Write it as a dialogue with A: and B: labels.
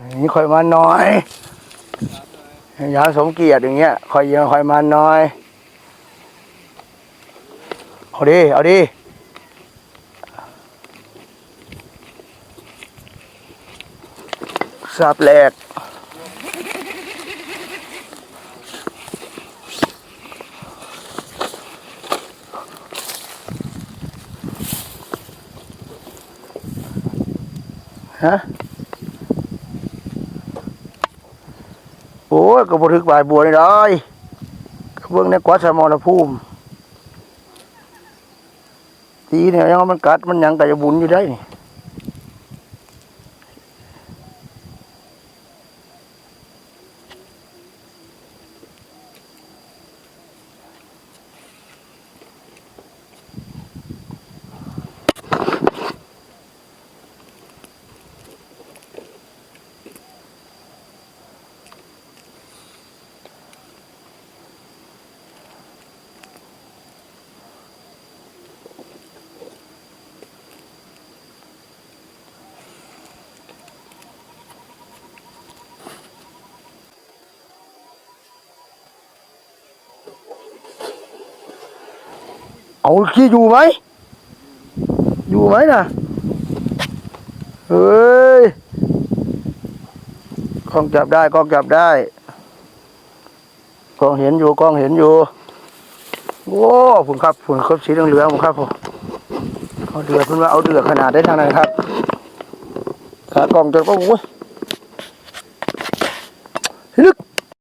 A: นี่คอยมาน้อยยางสมเกียรติอย่างเงี้ยคอยยังคอยมาน้อย เอาดิ เอาดิสับแหลกฮะ โอ้ยก็บทึกบายบัวนี่ได้ก็เบิ่งในกวาดสมรภูมิตีเนี่ยยังมันกัดมันยังก็จะบุญอยู่ได้นี่ เอาขี้อยู่ไหม อยู่ไหมน่ะเฮ้ยกล้องจับได้กล้องจับได้กล้องเห็นอยู่กล้องเห็นอยู่ โอ้ผมครับผมครับสีเหลืองๆผมครับผมเอาเดือดเพิ่นว่าเอาเดือดขนาดได้ทางไหนครับขากล้องจนก็โอ้ยลึก